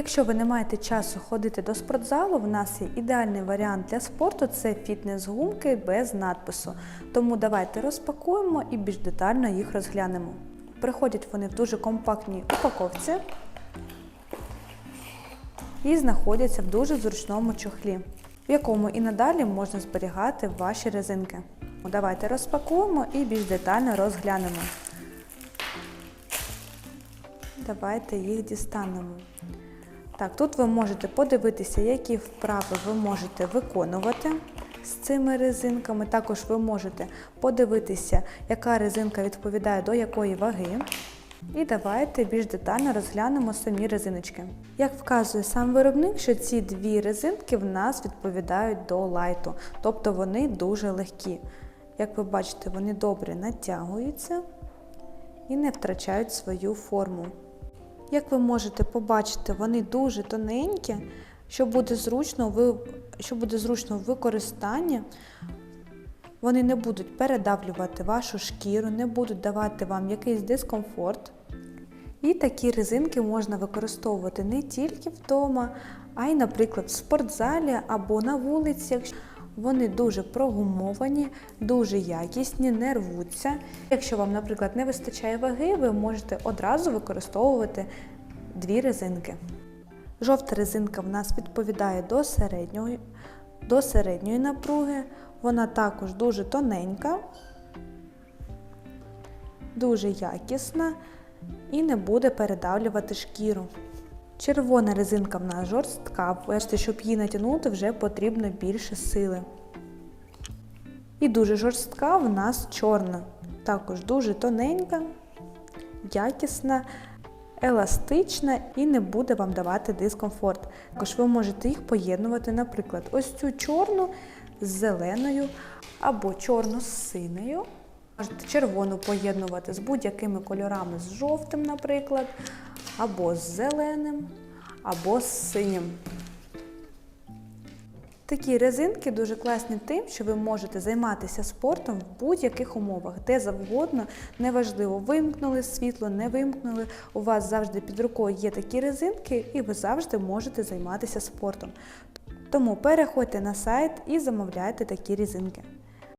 Якщо ви не маєте часу ходити до спортзалу, в нас є ідеальний варіант для спорту це фітнес-гумки без надпису. Тому давайте розпакуємо і більш детально їх розглянемо. Приходять вони в дуже компактній упаковці і знаходяться в дуже зручному чохлі, в якому і надалі можна зберігати ваші резинки. Давайте розпакуємо і більш детально розглянемо. Давайте їх дістанемо. Так, тут ви можете подивитися, які вправи ви можете виконувати з цими резинками. Також ви можете подивитися, яка резинка відповідає до якої ваги. І давайте більш детально розглянемо самі резиночки. Як вказує сам виробник, що ці дві резинки в нас відповідають до лайту, тобто вони дуже легкі. Як ви бачите, вони добре натягуються і не втрачають свою форму. Як ви можете побачити, вони дуже тоненькі, що буде зручно ви, що буде зручно в використанні. Вони не будуть передавлювати вашу шкіру, не будуть давати вам якийсь дискомфорт. І такі резинки можна використовувати не тільки вдома, а й, наприклад, в спортзалі або на вулиці. Вони дуже прогумовані, дуже якісні, не рвуться. Якщо вам, наприклад, не вистачає ваги, ви можете одразу використовувати дві резинки. Жовта резинка в нас відповідає до середньої, до середньої напруги. Вона також дуже тоненька, дуже якісна і не буде передавлювати шкіру. Червона резинка в нас жорстка, бачите, щоб її натягнути, вже потрібно більше сили. І дуже жорстка в нас чорна. Також дуже тоненька, якісна, еластична і не буде вам давати дискомфорт. Також ви можете їх поєднувати, наприклад, ось цю чорну з зеленою або чорну з синею. Можете червону поєднувати з будь-якими кольорами, з жовтим, наприклад, або з зеленим, або з синім. Такі резинки дуже класні тим, що ви можете займатися спортом в будь-яких умовах, де завгодно, неважливо, вимкнули світло, не вимкнули. У вас завжди під рукою є такі резинки, і ви завжди можете займатися спортом. Тому переходьте на сайт і замовляйте такі резинки.